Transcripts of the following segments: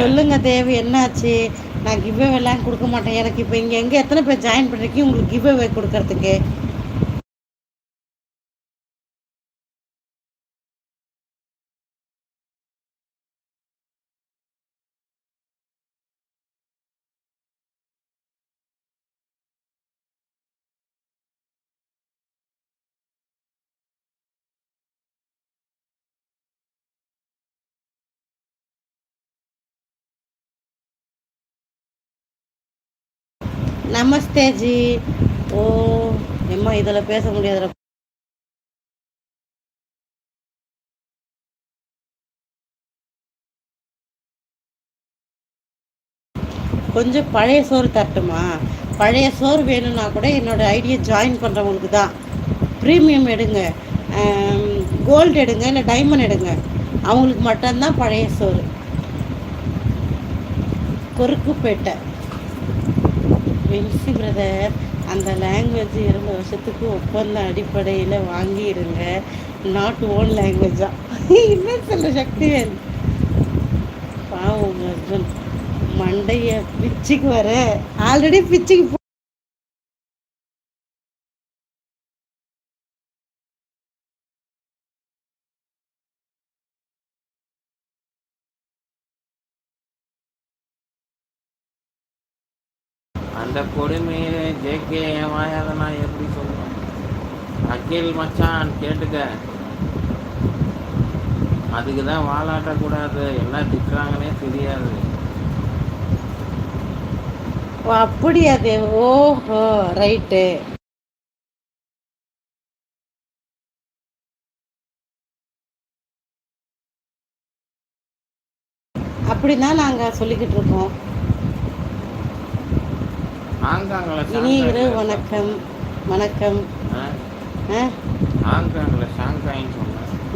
சொல்லுங்க தேவி என்னாச்சு? நான் கிவ்வே எல்லாம் கொடுக்க மாட்டேன். எனக்கு இப்போ இங்கே எங்கே எத்தனை பேர் ஜாயின் பண்ணிருக்கீங்க? உங்களுக்கு கிவ்வே கொடுக்கறதுக்கு. நமஸ்தே ஜி. ஓ எம்மா இதில் பேச முடியாதுல கொஞ்சம் பழைய சோறு தரட்டுமா? பழைய சோறு வேணும்னா கூட என்னோட ஐடியை ஜாயின் பண்ணுறவங்களுக்கு தான். ப்ரீமியம் எடுங்க. கோல்டு எடுங்க இல்லை டைமண்ட் எடுங்க. அவங்களுக்கு மட்டும்தான் பழைய சோறு. கொருக்குப்பேட்டை வெல்சி பிரதர் அந்த லாங்குவேஜ் இரண்டு வருஷத்துக்கு ஒப்பந்த அடிப்படையில் வாங்கிடுங்க நாட் ஓன் லாங்குவேஜா என்ன சொல்ல சக்தி பாவம் உங்கள் ஹஸ்பண்ட் மண்டைய பிச்சுக்கு வர. ஆல்ரெடி பிச்சுக்கு அந்த கொடுமையை ஜேகே என் வாயால நான் எப்படி சொல்லுவேன்? அகில் மச்சான் கேட்டுக்க. அதுக்கு தான் வாழாட்டக்கூடாது. என்ன திட்டுறாங்கன்னே தெரியாது. ஓ அப்படியா தேவ்? ஓஹோ ரைட்டு அப்படிதான் நாங்கள் சொல்லிக்கிட்டு இருக்கோம். ஹாங்காங்கில் இனி இரவு வணக்கம். வணக்கம்.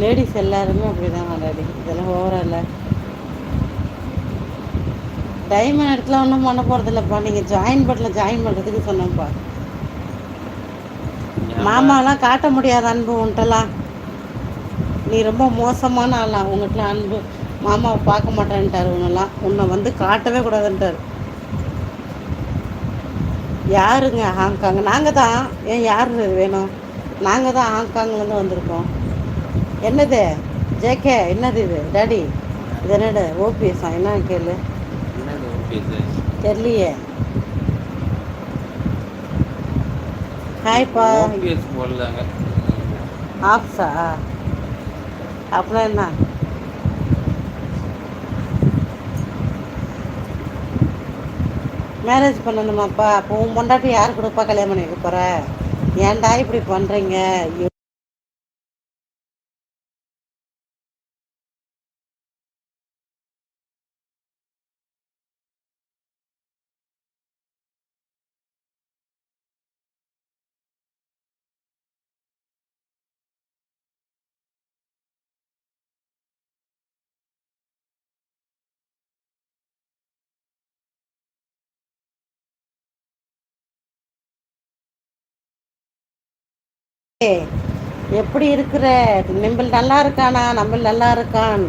லேடிஸ் எல்லாருமே அப்படிதான் டாடி இதெல்லாம் ஓவரா இல்லை. டைமண்ட் இடத்துல ஒன்றும் பண்ண போகிறது இல்லைப்பா நீங்கள் ஜாயின் பட்டில் ஜாயின் பண்ணுறதுக்கு சொன்னேன்ப்பா மாமாலாம் காட்ட முடியாத அன்பு உன்ட்டெல்லாம் நீ ரொம்ப மோசமான ஆளா. உங்கள்கிட்ட அன்பு. மாமாவை பார்க்க மாட்டேன்ட்டார் உன்னெல்லாம். உன்னை வந்து காட்டவே கூடாதுன்ட்டார். யாருங்க ஹாங்காங்? நாங்கள் தான் ஏன் யார் வேணும்? நாங்கள் தான் ஹாங்காங்லேருந்து வந்திருக்கோம். என்னது? ஜேகே என்னது இது? டாடி இது என்னடு ஓபிஎஸ்ஸா? என்ன கேளு? தெரியலையே. ஹாய்ப்பா. ஆப்ஸா அப்புறம் என்ன? மேரேஜ் பண்ணணுமாப்பா? அப்போ உன் பொண்டாட்டி யார் கொடுப்பா? கல்யாணம் பண்ணிக்க போகிற ஏன்டா இப்படி பண்ணுறீங்க எப்படி இருக்கிற? நம்பள் நல்லா இருக்கானா? நம்ம நல்லா இருக்கான்.